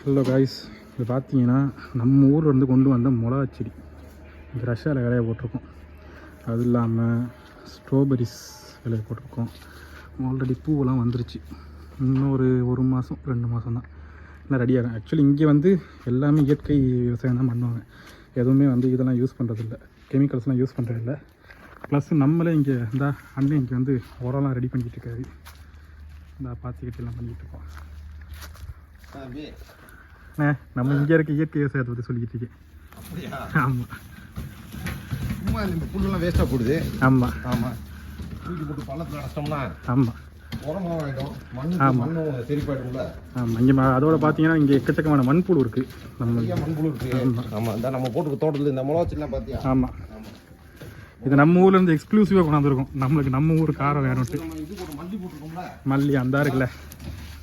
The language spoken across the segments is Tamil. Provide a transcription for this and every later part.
ஹலோ காய்ஸ் இது பார்த்தீங்கன்னா நம்ம ஊரில் இருந்து கொண்டு வந்த மிளகா செடி. இது ரஷ்யாவில் விளைய போட்டிருக்கோம். அது இல்லாமல் ஸ்ட்ராபெரிஸ் விளைய போட்டிருக்கோம். ஆல்ரெடி பூவெல்லாம் வந்துருச்சு. இன்னும் ஒரு ஒரு மாதம் ரெண்டு மாதம் தான். எல்லாம் ரெடியாகும் ஆக்சுவலி இங்கே வந்து எல்லாமே இயற்கை விவசாயம் தான் பண்ணுவாங்க. எதுவுமே வந்து இதெல்லாம் யூஸ் பண்ணுறதில்ல கெமிக்கல்ஸ்லாம் யூஸ் பண்ணுறதில்ல ப்ளஸ் நம்மளே இங்கே இந்த அண்ணன் இங்கே வந்து உரம்லாம் ரெடி பண்ணிக்கிட்டு இருக்காரு. இந்த பாத்திக்கிட்டு எல்லாம் பண்ணிக்கிட்டு இருக்கோம். தம்பி நம்ம இங்கே இருக்க இயற்கை விவசாயத்தை பற்றி சொல்லிக்கிட்டு இருக்கேன். ஆமாம் சும்மா இந்த புல்லெல்லாம் வேஸ்ட்டாக போடுது ஆமாம் ஆமாம் தூக்கி போட்டு பள்ளத்தில் அடைச்சிட்டோம்னா ஆமாம் ஆமா. அதோட பார்த்தீங்கன்னா இங்கே எக்கச்சக்கமான மண்புழு நிறைய மண்புழு இருக்கு. இந்த நம்ம போட்டுக்க தோட்டத்தில் இந்த மிளகா ஆமாம் ஆமாம் இது நம்ம ஊர்ல இருந்து கொண்டாந்துருக்கோம் நம்மளுக்கு நம்ம ஊர் காரம் வேணும்ட்டு. போட்டு மல்லி அந்த இருக்குல்ல.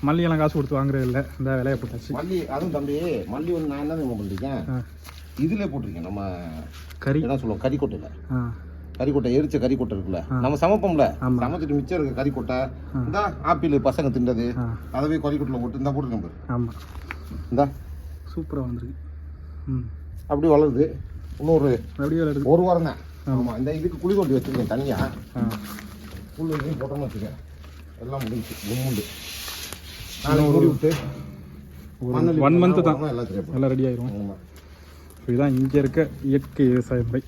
மல்லியெல்லாம் காசு கொடுத்து வாங்குறது இல்லை. இந்த விலையை போட்டாச்சு. மல்லி அதுவும் தம்பி மல்லி வந்து நான் என்ன பண்ணிருக்கேன் இதிலே போட்டிருக்கேன். நம்ம கறி? என்ன சொல்லுவோம்? கறிக்கொட்டையில். கறிக்கொட்டை எரிச்ச கறிக்கொட்டை இருக்குல்ல. நம்ம சமைப்போம்ல. சமைச்சிட்டு மிச்சம் இருக்க கறிக்கொட்டை இந்த ஆப்பிள் பசங்க திண்டது அதவே கறிக்கொட்டையில் போட்டு இந்த போட்டுருக்கேன் பாரு. ஆமாம் இந்த. சூப்பராக வந்திருக்கு. ம். அப்படி வளருது. இன்னொரு அப்படியே விளையாடுது ஒரு வாரம் தான். ஆமாம் இந்த இதுக்கு குழி தோண்டி வச்சிருக்கேன் தனியாக புல் போட்டோம்னு வச்சுக்கேன். எல்லாம் முடிஞ்சு கும்முண்டு. ஒரு ஒன் மந்த் தான். எல்லாம் ரெடி ஆயிரும். ஸோ இதுதான் இங்கே இருக்க இயற்கை விவசாய முறை